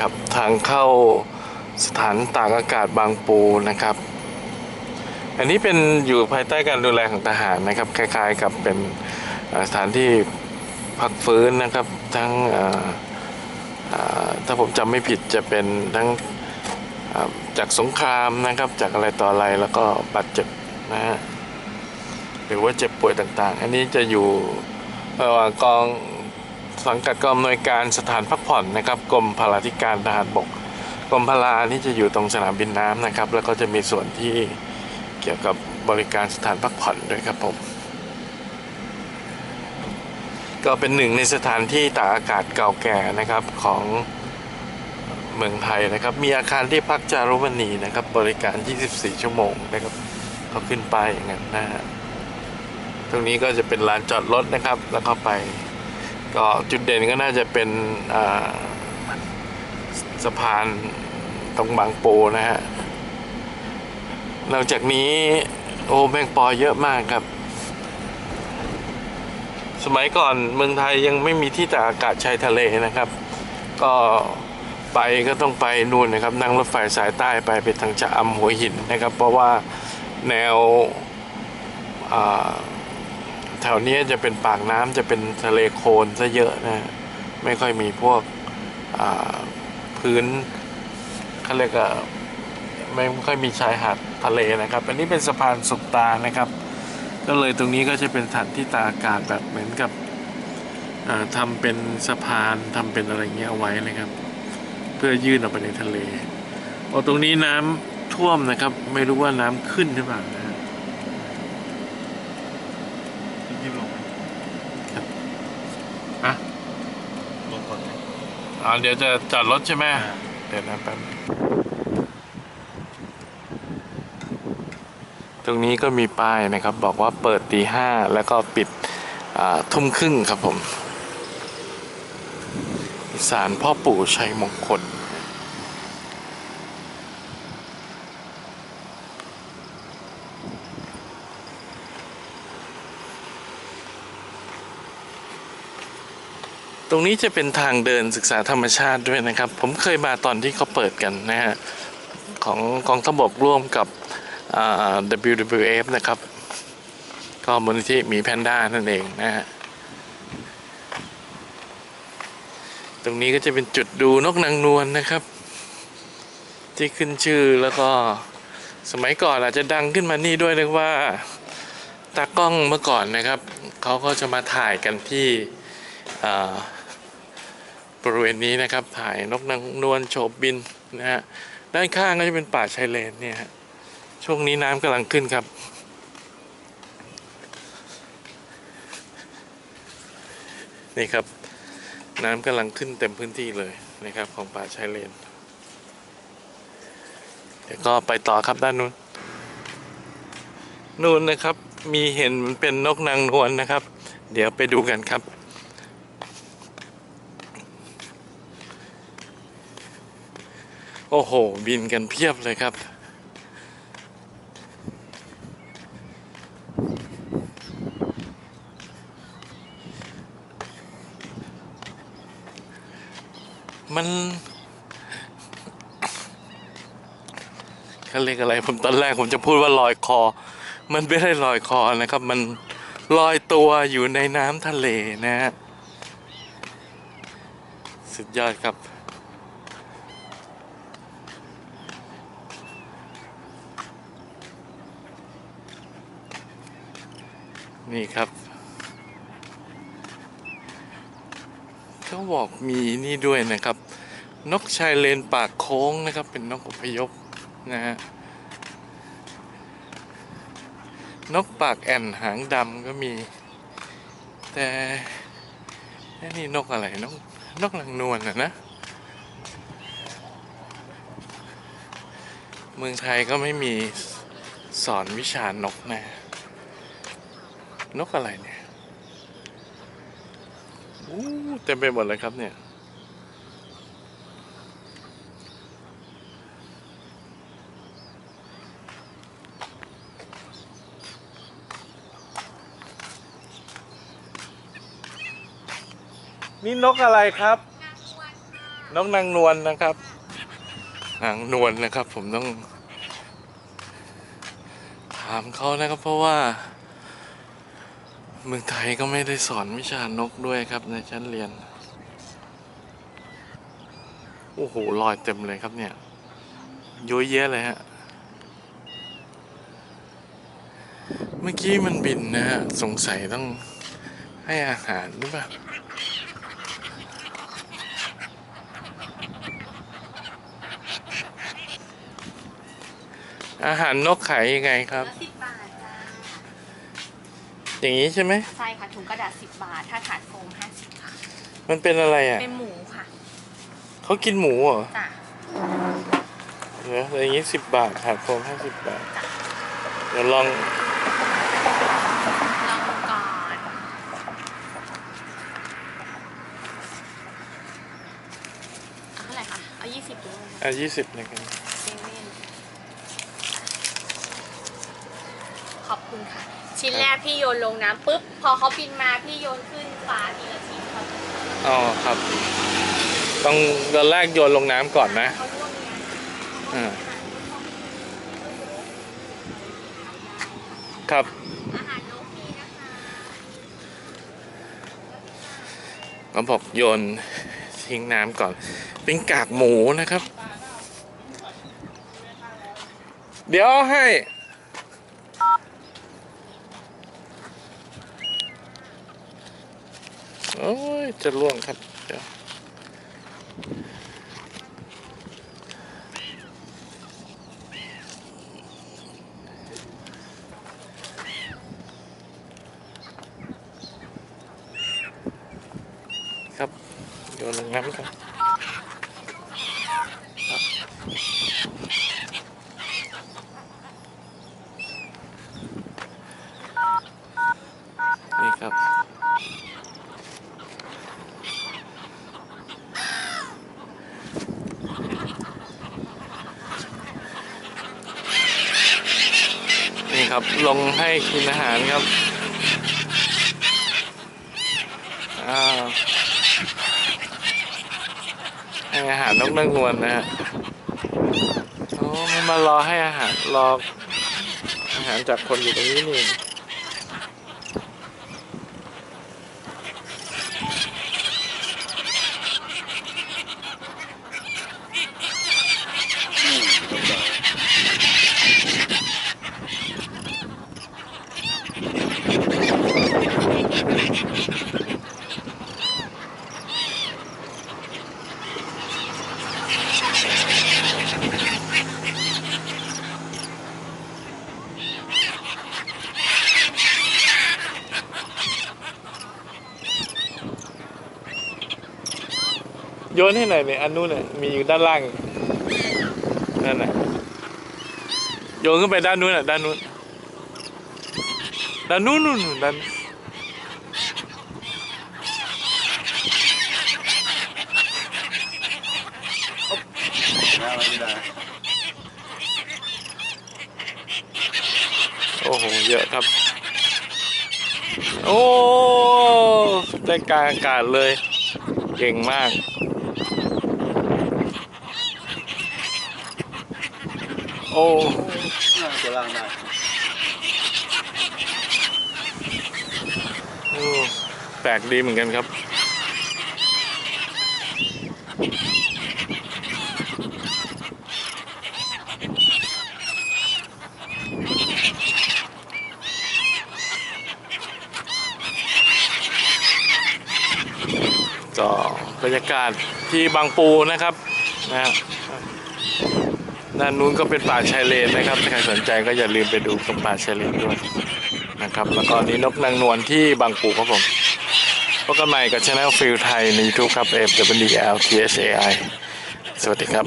ครับทางเข้าสถานตากอากาศบางปูนะครับ อันนี้เป็นอยู่ภายใต้การดูแลของทหารนะครับคล้ายๆกับเป็นสถานที่พักฟื้นนะครับทั้งถ้าผมจำไม่ผิดจะเป็นทั้งจากสงครามนะครับจากอะไรต่ออะไรแล้วก็บาดเจ็บนะฮะหรือว่าเจ็บป่วยต่างๆ อันนี้จะอยู่เอ่อกอง สังกัดกองอำนวยการสถานพักผ่อนนะครับกรมพลาธิการทหารบกกรมพลานี่จะอยู่ตรงสนามบินน้ำนะครับ แล้วก็จะมีส่วนที่เกี่ยวกับบริการสถานพักผ่อนด้วยครับผม ก็เป็นหนึ่งในสถานที่ตากอากาศเก่าแก่นะครับของเมืองไทยนะครับ มีอาคารที่พักจารุมณีนะครับ บริการ 24 ชั่วโมงนะครับเขาขึ้นไปอย่างนั้นนะฮะตรงนี้ก็จะเป็นลานจอดรถนะครับ แล้วก็ไป ก็จุดเด่นก็น่าจะเป็นสะพานตรงบางปูนะฮะนอกจากนี้โอ้แมงปอเยอะมากครับ สมัยก่อนเมืองไทยยังไม่มีที่ตากอากาศชายทะเลนะครับ ก็ไปก็ต้องไปนู่นนะครับ นั่งรถไฟสายใต้ไปไปทางชะอำหัวหินนะครับ เพราะว่าแนวอ่า ถวเนี้ยจะเป็นปากน้ำจะเป็นทะเลโคลนซะเยอะนะ ไม่ค่อยมีพวกพื้นเขาเรียกว่าไม่ค่อยมีชายหาดทะเลนะครับ อันนี้เป็นสะพานสุกตานะครับ ก็เลยตรงนี้ก็จะเป็นถานที่ตากอากาศแบบเหมือนกับเอ่อทำเป็นสะพานทำเป็นอะไรเงี้ยเอาไว้นะครับ เพื่อยื่นออกไปในทะเลโอ้ตรงนี้น้ำท่วมนะครับ ไม่รู้ว่าน้ำขึ้นหรือเปล่านะฮะ รีบลงไหม อะ ลงก่อนไหม อ๋อเดี๋ยวจะจอดรถใช่ไหมเดี๋ยวนะแป๊บนึงตรงนี้ก็มีป้ายนะครับ บอกว่าเปิดตีห้าแล้วก็ปิดอ่าทุ่มครึ่งครับผมศาลพ่อปู่ชัยมงคล ตรงนี้จะเป็นทางเดินศึกษาธรรมชาติด้วยนะครับ ผมเคยมาตอนที่เขาเปิดกันนะฮะของกองทัพบกร่วมกับ WWF นะครับ ก็มูลนิธิหมีแพนด้านั่นเองนะฮะตรงนี้ก็จะเป็นจุดดูนกนางนวลนะครับ ที่ขึ้นชื่อแล้วก็สมัยก่อนอาจจะดังขึ้นมานี่ด้วยนึกว่าตากล้องเมื่อก่อนนะครับ เขาก็จะมาถ่ายกันที่ บริเวณนี้นะครับ ถ่ายนกนางนวลโฉบบินนะฮะด้านข้างก็จะเป็นป่าชายเลนเนี่ยฮะช่วงนี้น้ำกำลังขึ้นครับ นี่ครับ น้ำกำลังขึ้นเต็มพื้นที่เลยนะครับของป่าชายเลน เดี๋ยวก็ไปต่อครับด้านนู้นนู่นนะครับมีเห็นเป็นนกนางนวลนะครับ เดี๋ยวไปดูกันครับ อ้โห บินกันเพียบเลยครับ มันเขาเรียกอะไรผมตอนแรกผมจะพูดว่าลอยคอ มันไม่ได้ลอยคอนะครับ มันลอยตัวอยู่ในน้ำทะเลนะฮะ สุดยอดครับ นี่ครับเขาบอกมีนี่ด้วยนะครับ นกชายเลนปากโค้งนะครับ เป็นนกอพยพนะฮะนกปากแอ่นหางดำก็มี แต่นี่นกอะไรนกนกนางนวลนะนะ เมืองไทยก็ไม่มีสอนวิชานกนะ นกอะไรเนี่ยอู้เต็มไปหมดเลยครับเนี่ย นี่นกอะไรครับ นกนางนวลนะครับ นางนวลนะครับ ผมต้อง ถามเขานะครับเพราะว่า เมืองไทยก็ไม่ได้สอนวิชานกด้วยครับในชั้นเรียน โอ้โหลอยเต็มเลยครับเนี่ยเยอะแยะเลยฮะ เมื่อกี้มันบินนะฮะ สงสัยต้องให้อาหารหรือเปล่าอาหารนกขายยังไงครับ อย่างนี้ใช่ไหม ใช่ค่ะถุงกระดาษสิบบาท ถ้าถาดโฟมห้าสิบค่ะ มันเป็นอะไรอะ เป็นหมูค่ะเขากินหมูเหรอจ้ะเดี๋ยวอย่างนี้สิบบาทถาดโฟมห้าสิบบาท เดี๋ยวลองลองดูก่อนเอาเท่าไหร่คะเอายี่สิบด้วยอะยี่สิบเลยกัน เซเว่นขอบ คุณค่ะ ชิ้นแรกพี่โยนลงน้ำปุ๊บ พอเขาบินมาพี่โยนขึ้นฟ้าทีละชิ้นเขาจะอ๋อครับ ต้องตอนแรกโยนลงน้ำก่อนนะเขาล่วงเนี่ยอ่าครับ อาหารนกมีนะคะเขาบอกโยนทิ้งน้ำก่อน เป็นกากหมูนะครับ เดี๋ยวเอาให้ อ้ย จะล่วงครับเดี๋ยวครับโยนลงน้ำครับครับ ครับ ลงให้กินอาหารครับอ้าวให้อาหารนกนางนวลนะฮะโอ้มันมารอให้อาหารรออาหารจากคนอยู่ตรงนี้นี่ โยนให้หน่อยเนี่ยอันนู้นน่ะมีอยู่ด้านล่างนั่นน่ะโยนขึ้นไปด้านนู้นน่ะด้านนู้นด้านนู้นนู่นด้านโอ้โหเยอะครับ โอ้ได้กลางอากาศเลย เก่งมาก โอ้น่าจะล่างได้อืมแปลกดีเหมือนกันครับ ก็บรรยากาศที่บางปูนะครับนะฮะ ด้านนู้นก็เป็นป่าชายเลนนะครับใครสนใจก็อย่าลืมไปดูตรงป่าชายเลนด้วยนะครับ แล้วก็นี่นกนางนวลที่บางปูครับผมพบกันใหม่กับช anel ฟิลไทยใน YouTube ครับ F W L T H A I สวัสดีครับ